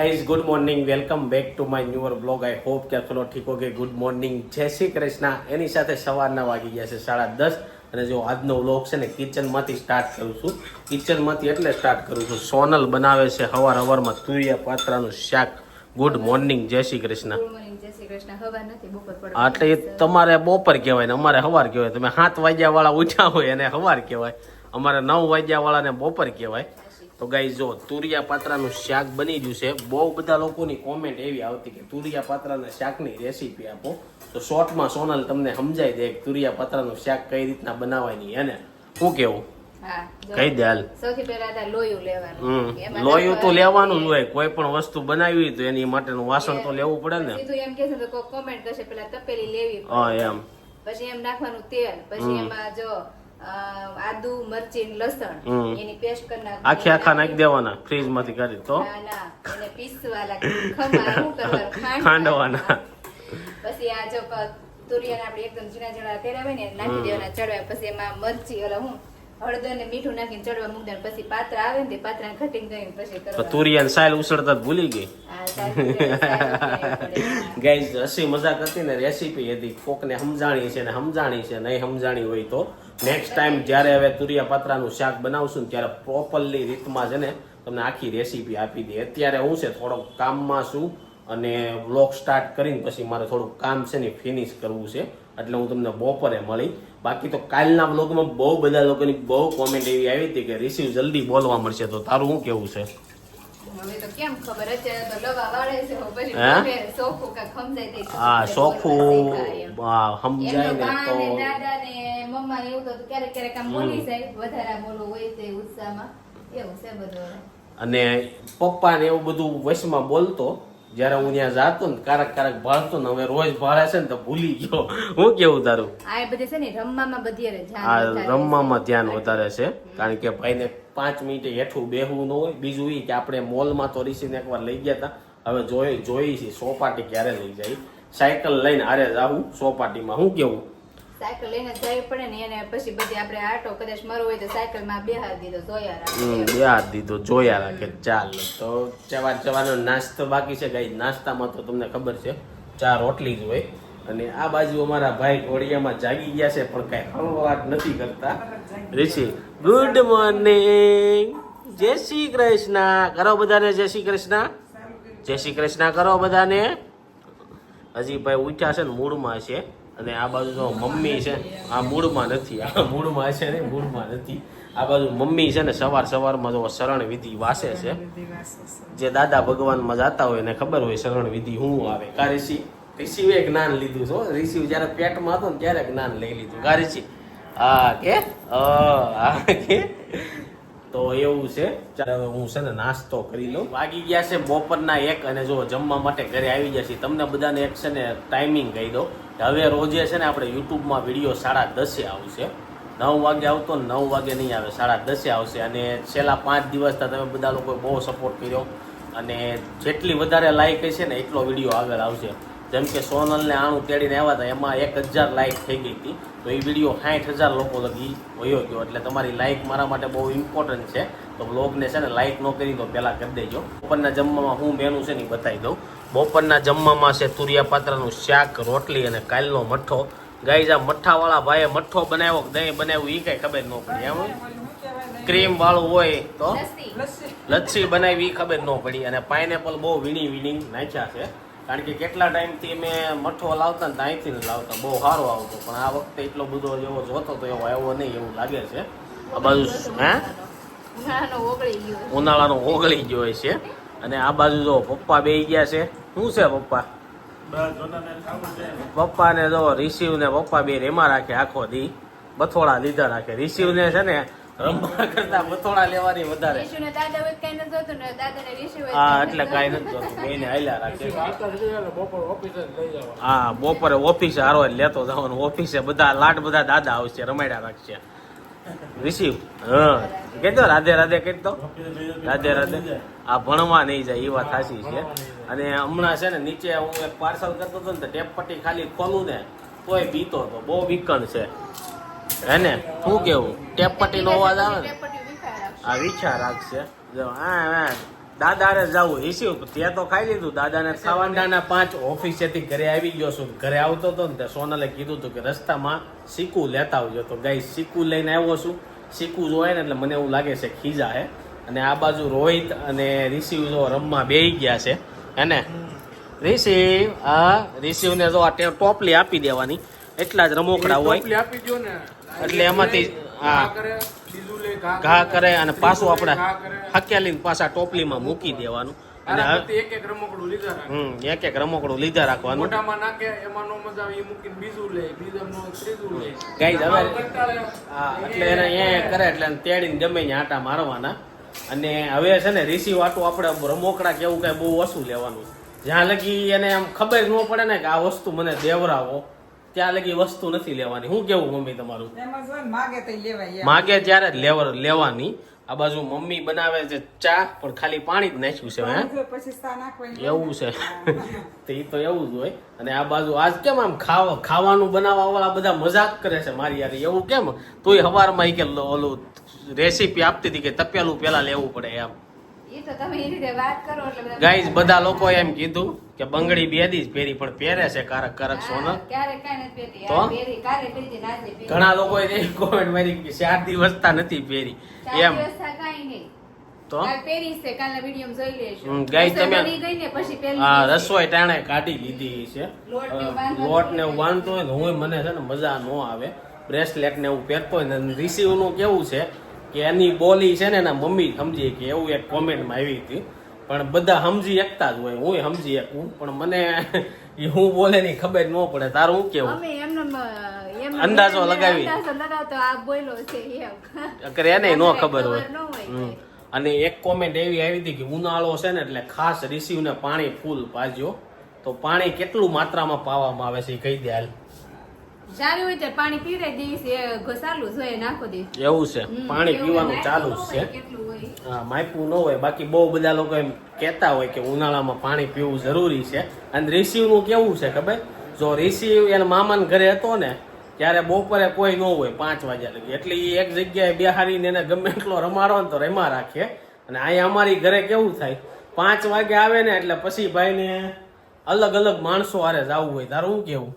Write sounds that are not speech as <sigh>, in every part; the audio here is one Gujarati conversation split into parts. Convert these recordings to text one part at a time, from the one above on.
Eyes good morning welcome back to my newer blog I hope કે ચલો ઠીક ઓકે ગુડ મોર્નિંગ જય શ્રી કૃષ્ણ. એની સાથે સવારના વાગી ગયા છે સાડા દસ. અને જો આજનો વ્લોગ છે ને કિચનમાંથી સ્ટાર્ટ કરું છું. કિચનમાંથી એટલે સ્ટાર્ટ કરું છું. સોનલ બનાવે છે હવાર હવારમાં તુરિયા પાત્રાનું શાક. ગુડ મોર્નિંગ જય શ્રી કૃષ્ણ. એટલે તમારે બપોર કહેવાય ને અમારે હવાર કહેવાય. તમે સાત વાગ્યા વાળા ઉઠ્યા હોય એને હવાર કહેવાય. અમારે નવ વાગ્યા વાળાને બપોર કહેવાય. તો ગાઈ જો તુરિયા પાત્રાનું શાક બની ગયું છે બહુ બધા લોકોની કોમેન્ટ એવી આવતી કે તુરિયા પાત્રાના શાકની રેસીપી આપો. તો શોર્ટમાં સોનલ તમને સમજાઈ દે કે તુરિયા પાત્રાનું શાક કઈ રીતના બનાવવાની એને. શું કેવું? કહી દે હાલ. લોયું તો લેવાનું જ હોય કોઈ પણ વસ્તુ બનાવી હોય તો એની માટેનું વાસણ તો લેવું પડે ને. એમ કે કોમેન્ટ કરશે પેલા તપેલી લેવી. હા એમ. પછી એમ નાખવાનું તેલ પછી એમાં જો આદુ મરચી લસણ એની પેસ્ટ કરી નાખ આખી આખા નાખી દેવાના ફ્રીજમાંથી કરી તો એને પીસવા લાગે <laughs> ખાંડવાના. પછી આ જો તુરિયાને આપણે એકદમ ઝીણા ઝીણા તેરાવે ને નાખી દેવાના ચડવા. પછી એમાં મરચી ઓલા હું હળદર ને મીઠું નાખીને ચડવા મૂકી દે પછી પાત્ર આવે ને તે પાત્રાને કટિંગ કરીને પછી કરવા. તુરિયાન સાયલ ઉસળતા ભૂલી ગઈ. ગાઈઝ હસી મજાક હતી ને રેસીપી હતી કોકને સમજાણી છે ને સમજાણી છે નહીં સમજાણી હોય તો નેક્સ્ટ ટાઈમ જ્યારે હવે તુરિયા પાત્રાનું શાક બનાવશું ને ત્યારે પ્રોપરલી રીતમાં છે ને તમને આખી રેસીપી આપી દે અત્યારે હું છે થોડોક કામમાં છું અને વ્લોગ સ્ટાર્ટ કરીને પછી મારે થોડુંક કામ છે ને ફિનિશ કરવું છે એટલે હું તમને બપોરે મળી. બાકી તો કાલના બ્લોગમાં બહુ બધા લોકોની બહુ કોમેન્ટ એવી આવી હતી કે રિસીવ જલ્દી બોલવા મળશે. તો તારું શું કેવું છે? હા સોખું સમજાય ને તો. અને પપ્પા ને એવું બધું વશમાં બોલતો જ્યારે હું ત્યાં જાતો ને કારક કારક ભાળતો ને હવે રોજ ભાળે છે ને તો ભૂલી ગયો. હું કેવું તારું? આ બધી છે ને રમવામાં બધી હારે ધ્યાન વધારે છે. રમવામાં ધ્યાન વધારે છે કારણ કે ભાઈને પાંચ મિનિટે હેઠું બેહવું ન હોય. બીજું એ કે આપણે મોલમાં તો રીસીને એકવાર લઈ ગયા હતા હવે જોઈ જોઈ છે સોપાટી ક્યારે લઈ જાય. સાયકલ લઈને આરે જાવું સોપાટીમાં. હું કેવું? સાયકલ લઈને જાય પડે ને એને પછી બધી આપણે આટો કદાચ મરવો હોય તો સાયકલમાં હાથ દીધો, જોયા રાખે. બે હાથ દીધો, જોયા રાખે, ચાલ. તો ચવા ચવાનો નાસ્તો બાકી છે ગઈ નાસ્તામાં તો તમને ખબર છે ચા રોટલી જ હોય. અને આ બાજુ અમારા ભાઈ ઘોડિયામાં જાગી ગયા છે, પણ કઈ હળવાટ નથી કરતા. ઋષિ ગુડ મોર્નિંગ જય શ્રી કૃષ્ણ. કરો બધાને જય શ્રી કૃષ્ણ? જય શ્રી કૃષ્ણ કરો બધાને. હજી ભાઈ ઉઠ્યા છે ને મૂળમાં છે. અને આ બાજુ જો મમ્મી છે આ મૂળમાં નથી આ મૂળમાં છે ને મૂળમાં નથી. આ બાજુ મમ્મી છે ને સવાર સવારમાં જો શરણ વિધિ વાસે છે. જે દાદા ભગવાનમાં જાતા હોય એને ખબર હોય શરણ વિધિ શું આવે. કારેશી ઋષિ? ઋષિએ જ્ઞાન લીધું છો ઋષિ જ્યારે પેટમાં હતો ને ત્યારે જ્ઞાન લઈ લીધું. કારેશી આ કે? આ કે? તો એવું છે. ચાલો હું છે ને નાસ્તો કરી લઉં. વાગી ગયા છે બપોરના એક અને જો જમવા માટે ઘરે આવી ગયા છે તમને બધાને એક છે ને ટાઈમિંગ કહી દો કે હવે રોજે છે ને આપણે યુટ્યુબમાં વીડિયો સાડા દસે આવશે. નવ વાગે આવતો ને નવ વાગે નહીં આવે સાડા દસે આવશે. અને છેલ્લા પાંચ દિવસથી તમે બધા લોકોએ બહુ સપોર્ટ કર્યો. અને જેટલી વધારે લાઈક હશે ને એટલો વીડિયો આગળ આવશે. જેમ કે સોનલને આણું તેડીને આવ્યા હતા એમાં એક હજાર લાઇક થઈ ગઈ હતી. તો એ વીડિયો સાઠ હજાર લોકો લગી વયો ગયો. એટલે તમારી લાઇક મારા માટે બહુ ઇમ્પોર્ટન્ટ છે. તો બ્લોગને છે ને લાઇક ન કરી તો પહેલાં કરી દેજો. બપોરના જમવામાં હું મેનુ છે ને એ બતાવી દઉં. બપોરના જમવામાં છે તુરિયા પાત્રાનું શાક રોટલી અને કાલનો મઠ્ઠો. ગાઈ આ મઠ્ઠાવાળા ભાઈએ મઠ્ઠો બનાવ્યો કે દહીં બનાવ્યું એ કાંઈ ખબર ન પડી. એમ? ક્રીમ વાળું હોય તો? લસ્સી. લચ્છી બનાવી એ ખબર ન પડી. અને પાઇનેપલ બહુ વીણી વીણી નાખ્યા છે. કારણ કે કેટલા ટાઈમથી મેં મઠો લાવતા ને ત્યાંથી જ લાવતા. બહુ સારો આવતો. પણ આ વખતે એટલો બધો જેવો જોતો તો એવો આવ્યો નહીં એવું લાગે છે. આ બાજુ હે? ઉનાળાનો ઓગળી ગયો ઉનાળાનો ઓગળી ગયો હોય છે. અને આ બાજુ જો પપ્પા બે ગયા છે. શું છે પપ્પા? પપ્પા ને જો રિસીવ ને પપ્પા બે રેમાં રાખે આખો દી. બથોડા લીધા રાખે. રિસીવ ને છે ને રમવા કરતા બથોડા લેવાની વધારે. ઈશુને દાદા હોય કઈ નથી જોતું ને દાદાને ઈશુ હોય હા કાંઈ એટલે કાંઈ જોતું. બેને હાલ્યા રાખે. હા બપોરે ઓફિસે હારો લેતો જવાનું. ઓફિસે બધા લાટ બધા દાદા આવશે રમાડ્યા રાખશે. રિસીવ હા કહેતો રાધે રાધે કહેતો રાધે રાધે. આ ભણવા નહીં જાય એ વાત સાચી છે. અને હમણાં છે ને નીચે હું એક પાર્સલ કરતો હતો ને તો ટેપ પટ્ટી ખાલી ખોલું ને તોય બીતો હતો. બહુ વિકણ છે. હે ને? શું કેવું? ટેપ પટ્ટીનો અવાજ આવે? ને. આ વિચાર રાખશે. જો આ આ દાદાને જવું ઈસ્યુ તે તો ખાઈ લીધું. દાદાને ખાવાના પાંચ ઓફિસેથી ઘરે આવી ગયો છું. ઘરે આવતો હતો ને તે સોનલે કીધું હતું કે રસ્તામાં સીકુ લેતા આવજો. તો ગાય સીકુ લઈને આવ્યો છું. સીકુ જોયે ને એટલે મને એવું લાગે છે ખીજા હે. અને આ બાજુ રોહિત અને રિશિવ જો રમવા બેહી ગયા છે. હેને રિશિવ આ રિશિવને જો આ ટોપલી આપી દેવાની. એટલા જ રમોકડા હોય. એટલે એમાંથી હા. ઘા કરે અને પાછું આપણે હક્યા લઈને પાછા ટોપલીમાં મૂકી દેવાનું. અને એક એક રમકડું લીધા હમ એક એક રમકડું લીધા રાખવાનું. મોઢામાં નાખે એમાં નો મજા આવે મૂકીને બીજું લે બીજામાં ત્રીજું લે. Guys, હવે- હા એટલે એને એ કરે એટલે તેડીને ત્યાં આટા મારવાના. અને હવે છે ને રીસી વાટું આપણે રમોકડા કેવું કઈ બહુ ઓછું લેવાનું. જ્યાં લગી એને એમ ખબર ન પડે ને કે આ વસ્તુ મને દેવરાવો. ત્યાં લગી વસ્તુ નથી લેવાની. હું કેવું મમ્મી તમારું? માગે ત્યારે જ લેવ લેવાની. આ બાજુ મમ્મી બનાવે છે ચા પણ ખાલી પાણી જ નાખ્યું છે હે? એવું છે. તો એ તો એવું જ હોય. અને આ બાજુ આજ કેમ આમ ખાવા ખાવાનું બનાવવા વાળા બધા મજાક કરે છે મારી યાર એવું કેમ? તોય હવારમાં કે ઓલું રેસીપી આપતી હતી કે તપેલું પેલા લેવું પડે એમ. ગાઈઝ બધા લોકો એમ કીધું કે બંગડી બે દી જ પહેરી પણ પહેરે છે કારક કારક હા, પહેરતી. તો? ઘણા એવી કોમેન્ટ મારી કે ચાર દિવસતા નથી પહેરી. એમ. તો રસોઈ તમે- લઈશું. રસોઈ ટાણે કાઢી લીધી છે. લોટ ને બાંધતો હોય ને હું મને છે ને મજા ન આવે. બ્રેસલેટ ને એવું પહેરતો હોય ને રિસીવનું કેવું છે કે એની બોલી છે ને એના મમ્મી સમજી કે એવું એક કોમેન્ટમાં આવી હતી. પણ બધા સમજી એકતા જ હોય હું સમજી શકું પણ મને હું બોલે ની ખબર ન પડે તારું હું કેવું? અંદાજો લગાવી. અગર એને ન ખબર હોય. અને એક કોમેન્ટ એવી આવી હતી કે ઉનાળો છે ને એટલે ખાસ રિસીવ ને પાણી ફૂલ પાજો તો પાણી કેટલું માત્રામાં પાવામાં આવે છે એ કહી દે હાલ. જ્યારે હોય ત્યારે પાણી પીવડાવી દઈશ એ ઘસાલું જોઈએ નાખો દઈશ એવું છે. પાણી પીવાનું ચાલુ જ છે. હા માયપું ન હોય. બાકી બહુ બધા લોકો એમ કહેતા હોય કે ઉનાળામાં પાણી પીવું જરૂરી છે. અને રિસીવનું કેવું છે ખબર? જો રિસીવ એના મામાના ઘરે હતો ને ત્યારે બપોરે કોઈ ન હોય પાંચ વાગ્યા લગી. એટલે એ એક જગ્યાએ બેહાડીને એને ગમે એટલો રમાડો ને તો રમા રાખે. અને અહીંયા અમારી ઘરે કેવું થાય? પાંચ વાગે આવે ને એટલે પછી ભાઈને અલગ અલગ માણસો હારે જવું હોય. તારું કેવું?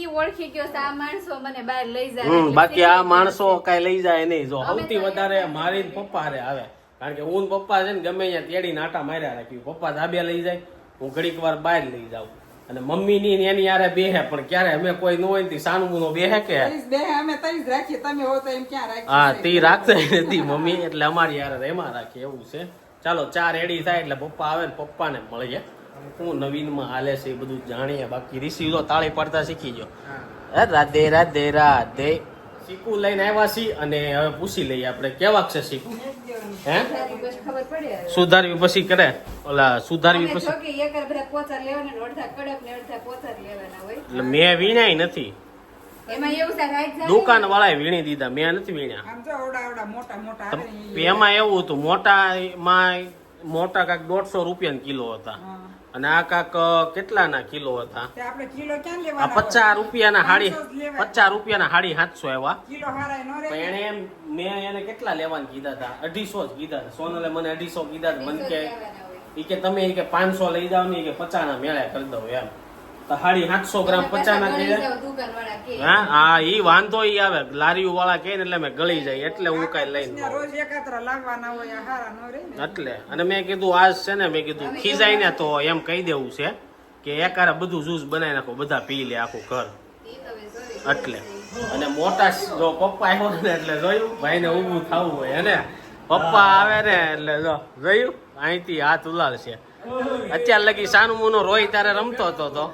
ઈ ઓળખી ગયો છે આ માણસો મને બહાર લઈ જાય બાકી આ માણસો કઈ લઈ જાય નહીં. જો સૌથી વધારે મારી પપ્પા હારે આવે. કારણ કે હું પપ્પા છે ને ગમે ત્યાં તેડી નાટા માર્યા રાખ્યું પપ્પા ધાબે લઈ જાય હું ઘડીક વાર બહાર લઈ જાઉં. અને મમ્મી ની એની યારે બેહે પણ ક્યારે અમે કોઈ ન હોય સાનુ નો બેહે કે? રાખીએ હો તો એમ ક્યાં રાખીએ? હા તે રાખશે નથી મમ્મી એટલે અમારી યારે એમાં રાખે એવું છે. ચાલો ચાર રેડી થાય એટલે પપ્પા આવે ને પપ્પાને મળીએ. હું નવીનમાં હાલે છે એ બધું જાણીએ. બાકી રિસીવ તો તાળી પાડતા શીખી ગયો. રાધે રાધે રાધે. શીખું લઈને આવ્યા છીએ અને હવે પૂછી લઈએ આપણે. કેવાક છે શીખું? હે? તારી બસ ખબર પડે હવે. સુધારવી પછી કરે. ઓલા સુધારવી પછી જો કે એક બધા પોચા લેવાના ને અડધા કડક ને અડધા પોચા જ લેવાના હોય. એટલે મેં વીણાય નથી. દુકાન વાળા વીણી દીધા. મેં નથી વીણ્યા. આમ જો ઓડા ઓડા મોટા મોટા તો આવે ને ઈ. એમાં એવું હતું મોટા માં મોટા કાંક દોઢસો રૂપિયા કિલો હતા. અને આ કાંક કેટલાના કિલો હતા? તે આપણે કિલો ક્યાં આ પચાસ રૂપિયાના હાડી પાંચસો રૂપિયાના હાડી સાતસો આવ્યા કિલો હારાય નો પણ એને એમ મેં એને કેટલા લેવાનું કીધા હતા? અઢીસો જ કીધા સોનલે મને અઢીસો કીધા. મને કે ઈ કે તમે એ કે પાંચસો લઈ જાવ ને કે પચાસ ના મેળા કરી દઉં એમ. હાડી સાતસો ગ્રામ પચાસ ના કે. હા હા ઈ વાંધો ઈ આવે. લારીઓ વાળા કહે ને એટલે મેં ગળી જાય એટલે હું કઈ લઈને રોજ એકાત્ર લાવવાના હોય હારા નો રે એટલે. અને મેં કીધું આજ છે ને મેં કીધું ખીજાય ને તો એમ કહી દેવું છે કે એકારે બધું જ્યુસ બનાવી નાખો બધા પી લે આખું ઘર. એટલે. અને મોટા જો પપ્પા આવ્યો ને એટલે જોયું ભાઈને ઊભું થવું હોય અને પપ્પા આવે ને એટલે જો જોયું? અહીંથી હાથ ઉલાડશે અત્યાર લગી સાનું મુનો રોય ત્યારે રમતો હતો તો.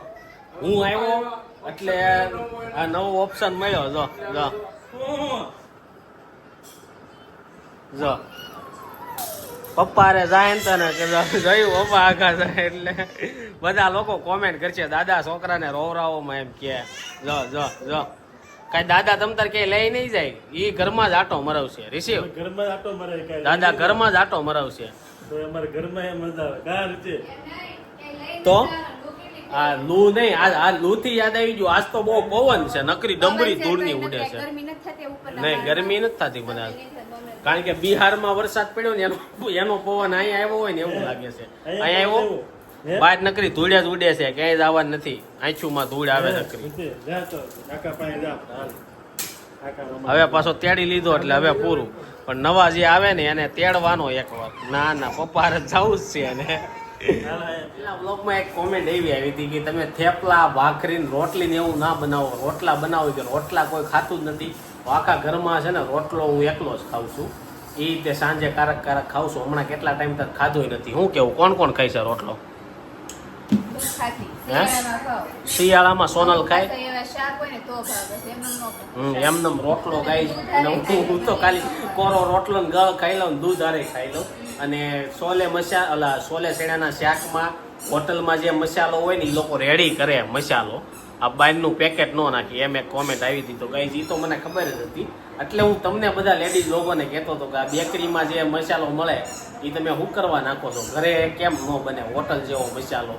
હું આવ્યો એટલે આ નવો ઓપ્શન મળ્યો. જો જો. જો. પપ્પા રે જાય ને તને કે જો, જોયું પપ્પા આખા જાય એટલે. બધા લોકો કોમેન્ટ કરશે દાદા છોકરાને રોવરાવોમાં એમ કે. જો જો જો. કઈ દાદા તમ તાર કે લઈ નહીં જાય? એ ઘરમાં જ આટો મરાવશે. રિસીવ ઘરમાં આટો મરાય દાદા ઘરમાં જ આટો મરાવશે. તો અમારા ઘરમાં એ મજા આવે. કાર છે તો આ લૂ નહીં આ આ લૂ થી યાદ આવી ગયું. આજ તો બહુ પવન છે. નકરી ડમરી ધૂળની ઉડે છે. ગરમી નથી થતી ઉપરના નહીં ગરમી નથી થતી થતી, કારણ કે બિહારમાં વરસાદ પડ્યો ને એનો એનો પવન અહીંયા આવ્યો હોય ને એવું લાગે છે. અહીંયા આવ્યો? બહાર નકરી ધૂળિયા જ ઉડે છે. ક્યાંય જવાનું નથી. આંચુમાં ધૂળ આવે નકરી. ઉઠે, જા તો, કાકા પાસે જા, હાલ. કાકા મામા. હવે પાછો તેડી લીધો એટલે હવે પૂરું. પણ નવા જે આવે ને એને તેડવાનો એક વાર ના ના પપ્પા જવું જ છે એને. બ્લોગમાં એક કોમેન્ટ એવી આવી હતી કે તમે થેપલા ભાખરી રોટલી ને એવું ના બનાવો. રોટલા બનાવો કે રોટલા કોઈ ખાતું જ નથી. તો આખા ઘરમાં છે ને રોટલો હું એકલો જ ખાઉં છું. એ રીતે સાંજે કારક કારક ખાઉં છું. હમણાં કેટલા ટાઈમ તક ખાધો નથી. હું કેવું? કોણ કોણ ખાય છે રોટલો? શિયાળામાં સોનલ ખાય? પાછા એવા શાક હોય ને તો ભાવે. બસ એમનેમ ન ખાઉં. હમ, એમનેમ રોટલો ખાઈ અને હું તો ખાલી કોરો રોટલો ને ગળ ખાઈ લઉં ને દૂધ હારે ખાઈ લઉં. અને સોલે મસા ઓલા સોલે શેણાના શાકમાં, હોટલમાં જે મસાલો હોય ને એ લોકો રેડી કરે મસાલો. આ બાયનું પેકેટ ન નાખી. એમ એક કોમેન્ટ આવી હતી. તો ગાઈ એ તો મને ખબર જ હતી. એટલે હું તમને બધા લેડીઝ લોકોને કહેતો હતો કે આ બેકરીમાં જે મસાલો મળે એ તમે હું કરવા નાખો છો? ઘરે કેમ ન બને? હોટલ જેવો મસાલો.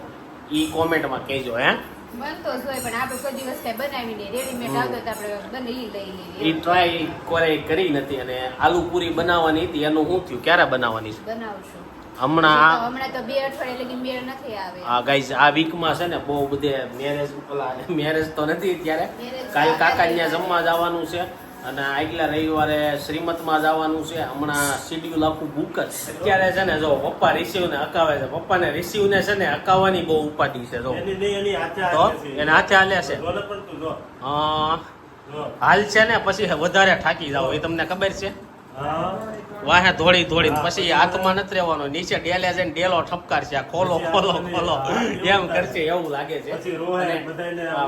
એ કોમેન્ટમાં કહેજો, હે? બનતો જ હોય પણ આપણે કોઈ દિવસ કઈ બનાવી રેડીમેડ આવતો તો આપણે બને ઈ લઈ એ ટ્રાય કોઈ કરી નથી અને આલુ પૂરી બનાવવાની હતી એનું શું થયું? ક્યારે બનાવવાની? છે બનાવશું. હમણાં હમણાં તો બે અઠવાડિયે લગી મેળ નથી આવે. આ ગાઈઝ આ વીકમાં છે ને બહુ બધે મેરેજ પેલા મેરેજ તો નથી ત્યારે કાલ કાકા ત્યાં જમવા જવાનું છે. અને આગલા રવિવારે શ્રીમતમાં જવાનું છે. હમણાં શિડ્યુલ આખું બુક જ અત્યારે છે ને જો પપ્પા રિસીવને હકાવે છે. પપ્પાને રિસીવ ને છે ને હકાવવાની બહુ ઉપાધિ છે જો. તો એને હાથે હાલે છે. હાલ છે ને પછી વધારે થાકી જાવ એ તમને ખબર છે. વાહે ધોળી ધોળી. પછી હાથમાં નથી રહેવાનો. નીચે ડેલે જઈને ડેલો ઠપકારશે આ ખોલો ખોલો ખોલો. એમ કરશે એવું લાગે છે.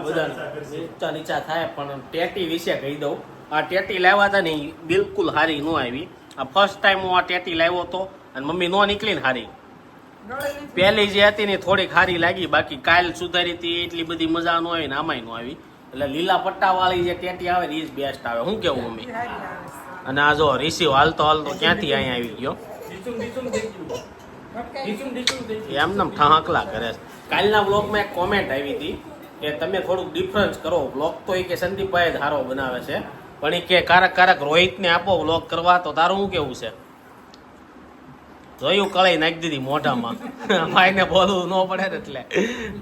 બધા. નીચા થાય પણ ટેટી વિશે કહી દઉં. આ ટેટી લાવ્યા હતા ને બિલકુલ હારી ન આવી. આ ફર્સ્ટ ટાઈમ હું આ ટેટી લાવ્યો હતો અને મમ્મી નો નીકળી ને હારી. પહેલી જે હતી ને થોડીક હારી લાગી, બાકી કાલ સુધારી હતી, એટલી બધી મજા ન આવી ને આમાંય ન આવી. એટલે લીલા પટ્ટા વાળી જે ટેટી આવે ને એ જ બેસ્ટ આવે. શું કેવું મમ્મી. અને આ જો રિસીવ હાલતો હાલતો ક્યાંથી અહીંયા આવી ગયું? એમને ઠહાકલા કરે છે. કાલના બ્લોગમાં એક કોમેન્ટ આવી હતી કે તમે થોડુંક ડિફરન્સ કરો. બ્લોગ તો એ કે સંદીપભાઈ જ હારો બનાવે છે. પણ એ કે કારક કારક રોહિતને આપો વ્લોગ કરવા તો તારું શું કેવું છે? જોયું કળાઈ નાખી દીધી મોઢામાં. ભાઈને બોલવું ન પડે ને એટલે.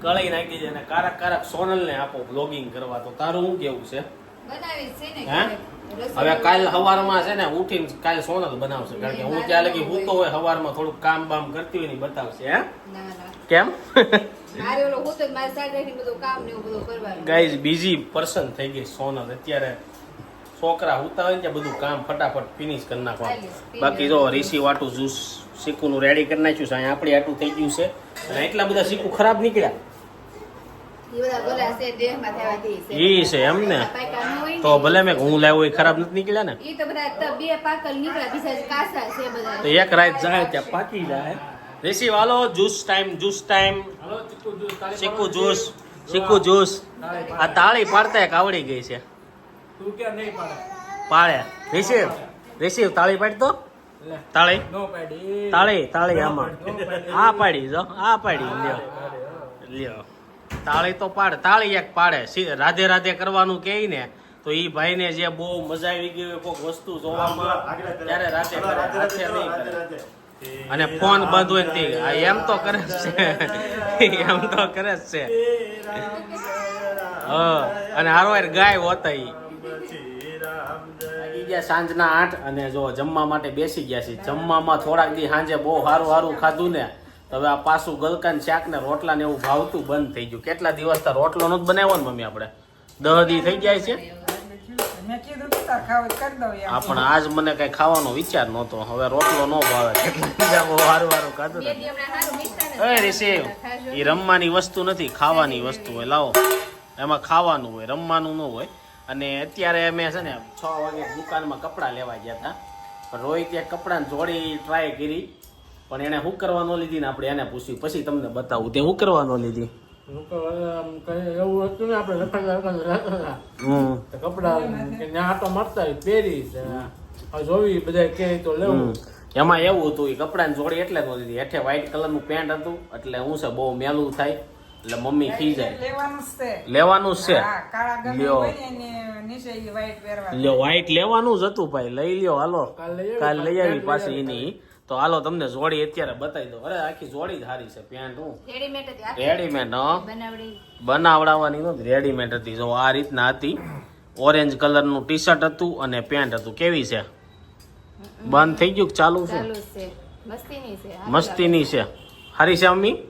કળાઈ નાખી દીધી અને કારક કારક સોનલને આપો બ્લોગિંગ કરવા તો તારું શું કેવું છે? હવે કાલ સવારમાં છે ને ઉઠીને કાલ સોનલ બનાવશે. કારણ કે હું ત્યાં લગી હું તો હોય સવારમાં થોડુંક કામ બામ કરતી હોય ને બતાવશે હે? કેમ? ગાઈઝ બીજી પર્સન થઈ ગઈ સોનલ. અત્યારે છોકરા હુતા હોય ને ત્યાં બધું કામ ફટાફટ ફિનિશ કરી નાખવાનું. બાકી જો રીસી વાટું જ્યુસ સીકુનું રેડી કરી નાખ્યું છે. અહીંયા આપણે આટલું થઈ ગયું છે. અને એટલા બધા સીકુ ખરાબ નીકળ્યા. ઈ છે એમ ને. તો ભલે મેં હું લાવ્યો એ ખરાબ નથી નીકળ્યા ને? તો બધા ત- બે પાકલ નીકળ્યા બીજા કાસા છે બધા. તો એક રાત જાય ત્યાં પાકી જાય. રીસી વાલો જ્યુસ ટાઈમ જ્યુસ ટાઈમ સીકુ જ્યુસ શીકુ જ્યુસ આ તાળી પાડતા એક આવડી ગઈ છે. તું કે નહીં પાડે? પાડે. રિસીવ રિસીવ તાળી પાડતો તાળી? નો પાડી. તાળી તાળી આમાં. આ પાડી જો. આ પાડી લ્યો. લ્યો. તાળી તો પાડે તાળી એક પાડે. રાધે રાધે કરવાનું કે ને તો ઈ ભાઈને જે બહુ મજા આવી ગઈ હોય કોઈક વસ્તુ જોવામાં ત્યારે હાથે કરો, નહીં. અને ફોન બંધ હોય તે. એમ તો કરે જ છે. એમ તો કરે જ છે. હા અને હારો ગાય હોતા ઈ. ગયા સાંજના આઠ અને જો જમવા માટે બેસી ગયા છે જમવામાં થોડાક દી સાંજે બહુ સારું સારું ખાધું ને હવે આ પાછું ગલકાન શાક ને રોટલા ને એવું ભાવતું બંધ થઈ ગયું. કેટલા દિવસ તો રોટલો નો જ બનાવ્યો ને મમ્મી આપણે? દહ દી થઈ જાય છે? પણ આજ મને કઈ ખાવાનો વિચાર નહોતો. હવે રોટલો ન ભાવે. કેટલા બહુ સારું સારું ખાધું ને. એ એ રમવાની વસ્તુ નથી, ખાવાની વસ્તુ હોય. લાવો. એમાં ખાવાનું હોય, રમવાનું ન હોય. અને અત્યારે અમે છે ને છ વાગે દુકાનમાં કપડાં લેવા ગયા હતા. પણ રોહિતે કપડાં જોડી ટ્રાય કરી. પણ એને શું કરવાનો લીધી ને આપણે એને પૂછ્યું. પછી તમને બતાવું. તે શું કરવાનો લીધી? એવું હતું ને કપડાં એમાં એવું હતું એ કપડાની જોડી એટલે ન હેઠે વ્હાઈટ કલરનું પેન્ટ હતું. એટલે હું છે બહુ મેલું થાય. એટલે મમ્મી ખી જાય. લેવાનું જ છે. લેવાનું જ છે. હા કાળા ગમે લ્યો. લ્યો વ્હાઈટ લેવાનું જ હતું ભાઈ. લઈ લ્યો હાલો. કાલ લઈ આવી, પાછી એની. તો હાલો તમને જોડી અત્યારે બતાવી દો અરે આખી જોડી જ સારી છે પેન્ટ હું. રેડીમેડ હતી આખી. રેડીમેડ હં. બનાવડી. બનાવડાવવાની નહોતી રેડીમેડ હતી. જો આ રીતના હતી. ઓરેન્જ કલરનું ટી શર્ટ હતું અને પેન્ટ હતું. કેવી છે? બંધ થઈ ગયું ચાલુ છે? ચાલુ જ છે. મસ્તીની છે હારી છે. હારી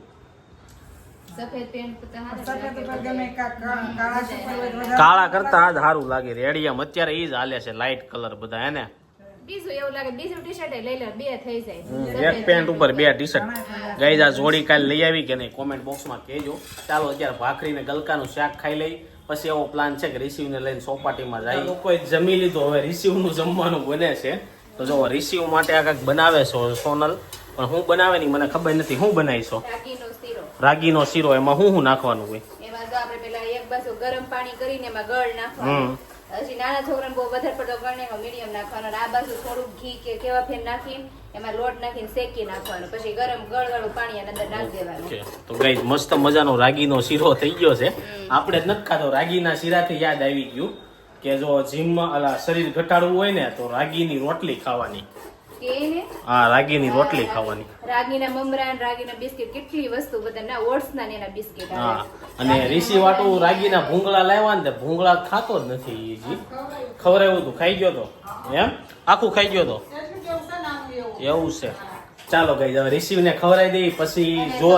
કાળા કરતા આ સારું લાગે. રેડિયમ અત્યારે એ જ હાલે છે લાઇટ કલર બધા એને બીજું એવું લાગે બીજું ટી શર્ટ લઈ લે બે થઈ જાય. એક પેન્ટ ઉપર બે ટી શર્ટ ગઈ આ જોડી કાલ લઈ આવી કે નહીં? કોમેન્ટ બોક્સમાં કહેજો. ચાલો અત્યારે ભાખરી ને ગલકાનું શાક ખાઈ લઈ. પછી એવો પ્લાન છે કે રિસીવને લઈને સોપાટીમાં જાય. લોકોએ જમી લીધું હવે રિસીવનું જમવાનું બને છે. તો જો રિસીવ માટે આ કાંઈક બનાવે છે સોનલ. પણ હું બનાવે નહીં મને ખબર નથી હું બનાવીશો. રાગીનો શીરો શીરો એમાં હું શું નાખવાનું હોય? એમાં તો આપણે પેલા એક બાજુ ગરમ પાણી કરીને એમાં ગળ નાખવાનું. હજી નાના છોકરાને બહુ વધારે પડતો ગળ નહીં એમાં મીડિયમ નાખવાનો. આ બાજુ થોડુંક ઘી કે કેવા ફેર નાખીને એમાં લોટ નાખીને શેકી નાખવાનો. પછી ગરમ ગળવાળું પાણી એની અંદર નાખી દેવાનું. તો ગાઈઝ મસ્ત મજાનો રાગીનો શીરો થઈ ગયો છે. આપણે જ ખાતો. રાગીના શીરાથી યાદ આવી ગયું કે જો જીમમાં અલા શરીર ઘટાડવું હોય ને તો રાગીની રોટલી ખાવાની. હા રાગીની રોટલી ખાવાની. રાગીના મમરા ને રાગીના બિસ્કિટ કેટલી વસ્તુ બધા ના ઓટ્સના ને એના બિસ્કિટ હા અને રીસી વાટું રાગીના ભૂંગળા લાવ્યા ને ભૂંગળા ખાતો જ નથી જી. તું ખાઈ ગયો તો? એમ? આખું ખાઈ ગયો તો? એવું. છે. ચાલો ગઈ હવે રિસીવને ખવડાવી દઈ પછી જો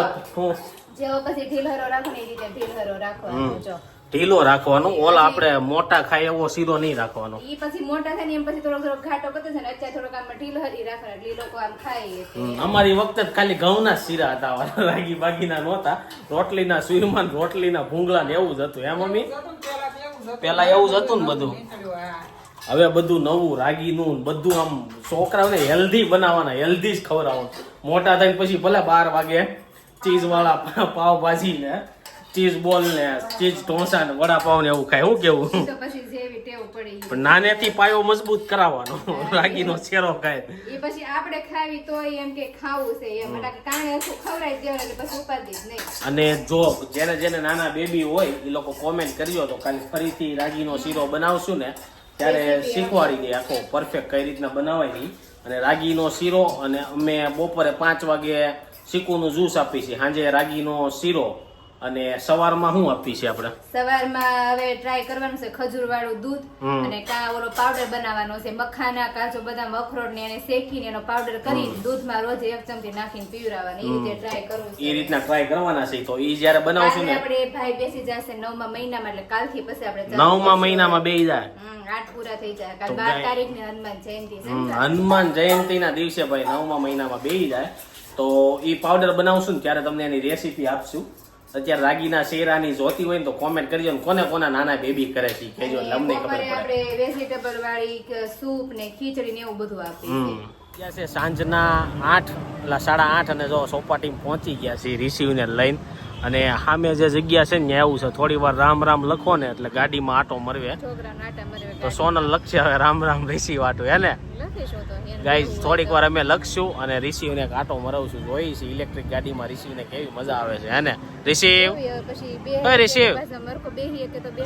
જેવો પછી ઢીલહરો રાખો ને એ રીતે ઢીલહરો રાખો જો. ઢીલો રાખવાનો. ઓલ આપણે મોટા ખાય એવો શીરો નહીં રાખવાનો. ઈ પછી મોટા થાય ને એમ પછી થોડો થોડો ઘાટો કરતો છે ને અત્યારે થોડો આમ ઢીલહરી રાખવાનો. એટલે લોકો આમ ખાય અમારી વખતે ખાલી ઘઉંના શીરા હતા રાગી બાગીના નહોતા. રોટલીના સુઈમાં રોટલીના ભૂંગળા ને એવું જ હતું. એમ મમ્મી? પેલા એવું જ હતું. ને બધું. હવે બધું નવું રાગીનું ને બધું આમ છોકરાઓને હેલ્ધી બનાવવાના હેલ્ધી જ ખવડાવવાનું. મોટા થઈને પછી ભલે બાર વાગે ચીઝ વાળા પાવભાજી ને ચીઝ બોલ ને ચીઝ ઢોસા ને વડાપાવ ને એવું ખાય. હું કેવું? પછી જેવી ટેવ પડી ઈ. પણ નાનેથી પાયો મજબૂત કરાવવાનો. રાગીનો શેરો ખાય. એ પછી આપણે ખાવી તો એમ કે ખાવું છે એમ કારણે ખવડાવી દેવાનું એટલે પછી ઉપાધિ જ નહીં. અને જો જેને જેને નાના બેબી હોય એ લોકો કોમેન્ટ કરજો તો કાલે ફરીથી રાગીનો શીરો બનાવશું ને ત્યારે શીખવાડી દે આખો. પરફેક્ટ કઈ રીતના બનાવાય. અને રાગીનો શીરો અને અમે બપોરે પાંચ વાગે ચીકુનું જ્યુસ આપીએ છીએ. સાંજે રાગીનો શીરો. અને સવારમાં શું આપવી છે આપણે? સવારમાં હવે ટ્રાય કરવાનું છે ખજૂર વાળું દૂધ અને કા ઓલો પાવડર બનાવવાનો છે મખાના કાજુ બદામ અખરોટ ને એને શેકીને એનો પાવડર કરી દૂધમાં રોજ એક ચમચી નાખીને પીવડાવવાનો એ રીતે ટ્રાય કરવું એ રીતના ટ્રાય કરવાના છે તો એ જ્યારે બનાવશું ને આપણે ભાઈ બેસી જશે નવમા મહિનામાં એટલે કાલથી પછી આપણે નવમા મહિનામાં બેસી જાય. આઠ પૂરા થઈ જાય. કાલ બાર તારીખ ને હનુમાન જયંતિ છે. ને? હનુમાન જયંતિના દિવસે ભાઈ નવમા મહિનામાં બેસી જાય. તો એ પાવડર બનાવશું ને ત્યારે તમને એની રેસીપી આપશું. અત્યારે રાગીના શેરાની જોતી હોય ને તો કોમેન્ટ કરજો ને કોને કોના નાના બેબી કરે છે કેજો લમને એટલે અમને ખબર પડે. આપણે વેજીટેબલ વાળી સૂપ ને ખીચડી ને એવું બધું આપીએ ત્યાં છે સાંજના આઠ એટલે સાડા આઠ અને જો સોપાટી પહોંચી ગયા છે રિસીવને લઈને. અને સામે જે જગ્યા છે ને એવું છે. થોડી વાર રામ રામ લખો ને એટલે ગાડીમાં આટો મરવે. તો સોનલ લખશે હવે રામ રામ રિસીવ વાટો હે ને? ગાઈઝ થોડીક વાર અમે લખશું અને ઋષિને આટો મરાવશું. જોઈ છે ઇલેક્ટ્રિક ગાડીમાં ઋષિને કેવી મજા આવે છે હે ને? બે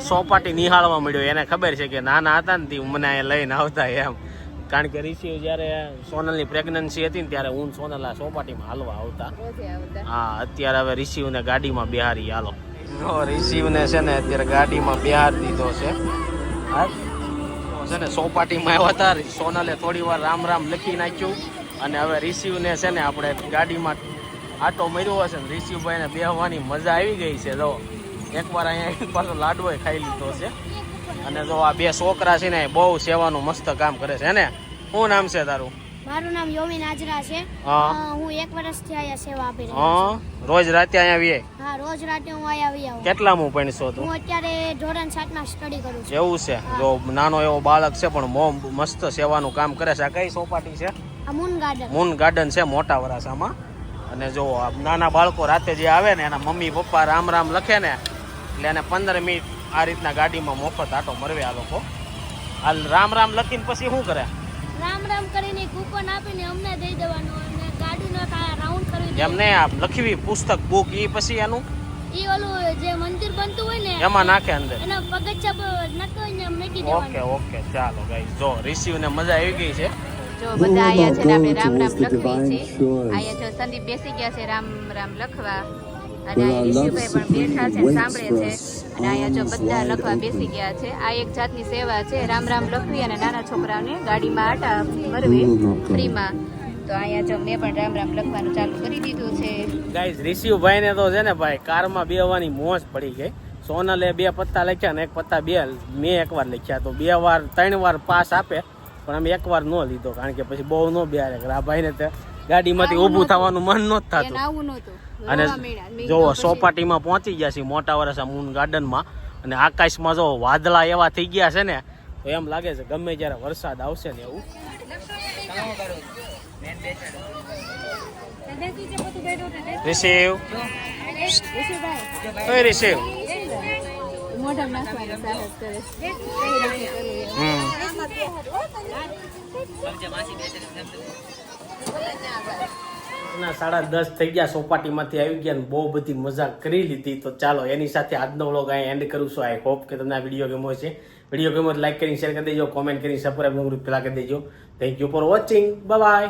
સોપાટી નિહાળવા મળ્યો એને ખબર છે કે નાના હતા ને તે મને અહીંયા લઈને આવતા એમ. કારણ કે રિસીવ જ્યારે સોનલની પ્રેગ્નન્સી હતી ને ત્યારે હું સોનલ આ સોપાટીમાં હાલવા આવતા. હા અત્યારે હવે રિસીવને ગાડીમાં બિહારી હાલો. રિસીવને છે ને અત્યારે ગાડીમાં બિહાર દીધો છે. હા? છે ને સોપાટીમાં આવ્યા હતા. સોનલે થોડી વાર રામ રામ લખી નાખ્યું. અને હવે રિસીવને છે ને આપણે ગાડીમાં આટો મર્યો હશે ને રિસીવભાઈને બેહવાની મજા આવી ગઈ છે. જો એકવાર અહીંયા એક પાછો લાડવો ખાઈ લીધો છે. અને જો આ બે છોકરા છે ને બહુ સેવાનું મસ્ત કામ કરે છે ને શું નામ છે તારું? મારું નામ યોમી હાજરા છે. હા. હું એક વર્ષથી અહીંયા સેવા આપી રહ્યો છું રોજ રાતે અહીંયા આવીએ હા રોજ રાતે હું અહીંયા આવી આવું. કેટલામું ભણશો તું? હું અત્યારે ધોરણ સાતમાં સ્ટડી કરું છું. એવું છે? જો નાનો એવો બાળક છે પણ મોમ મસ્ત સેવાનું કામ કરે છે. આ કઈ સોપાટી છે? આ મૂન ગાર્ડન મૂન ગાર્ડન છે મોટા વરાસામાં અને જો નાના બાળકો રાતે જે આવે ને એના મમ્મી પપ્પા રામ રામ લખે ને એટલે એને પંદર મિનિટ આ રીતના ગાડીમાં મફત આટો મરવે આ લોકો. આ રામ રામ લખીને પછી શું કરે? રામ રામ કરીને કૂપન આપીને અમને દઈ દેવાનું. અને ગાડીનો રાઉન્ડ કરી એમને આ લખવી પુસ્તક બુક એ પછી એનું? ઈ ઓલું જે મંદિર બનતું હોય ને એમાં નાખે અંદર. એના પગથિયા નતો હોય ને મેકી ઓકે દેવાનું. ઓકે ચાલો ગાઈસ જો રિસીવ ને મજા આવી ગઈ છે. જો બધા અહીંયા છે ને આપણે રામ રામ લખવી છે અહીંયા જો સંદીપ બેસી ગયા છે રામ રામ લખવા. અને ઋષિભાઈ પણ બેઠા છે સાંભળે છે. અને અહીંયા જો બધા લખવા બેસી ગયા છે. આ એક જાતની સેવા છે. રામ રામ લખવી અને નાના છોકરાઓને ગાડીમાં આટા ભરવી ફ્રીમાં. તો અહીંયા જો મેં પણ રામ રામ લખવાનું ચાલુ કરી દીધું છે. ગાઈઝ રિસીવભાઈ ને તો છે ને ભાઈ કારમાં બેહવાની મોજ પડી ગઈ. સોનલે બે પત્તા લખ્યા ને એક પત્તા બે મેં એકવાર લખ્યા. તો બે વાર ત્રણ વાર પાસ આપે પણ અમે એકવાર ન લીધો કારણ કે પછી બહુ ન બેહારે આ ભાઈને તે ગાડીમાંથી ઊભું થવાનું મન નહોતું થતું. આવું નહોતું. અને જોવો સોપાટીમાં પહોંચી ગયા છે મોટા વરસા મૂન ગાર્ડનમાં અને આકાશમાં જો વાદળા એવા થઈ ગયા છે ને તો એમ લાગે છે ગમે જ્યારે વરસાદ આવશે ને એવું. Receive receive. હમ. ના સાડા દસ થઈ ગયા, સોપાટીમાંથી આવી ગયા બહુ બધી મજા કરી લીધી. તો ચાલો, એની સાથે આજનો વ્લોગ અહીં એન્ડ કરું છું. આઈ હોપ કે તમને આ વીડિયો ગમ્યો છે વીડિયો ગમ્યો લાઈક કરીને શેર કરી દેજો કોમેન્ટ કરીને સબસ્ક્રાઈબ પેલા કરી દેજો. Thank you for watching bye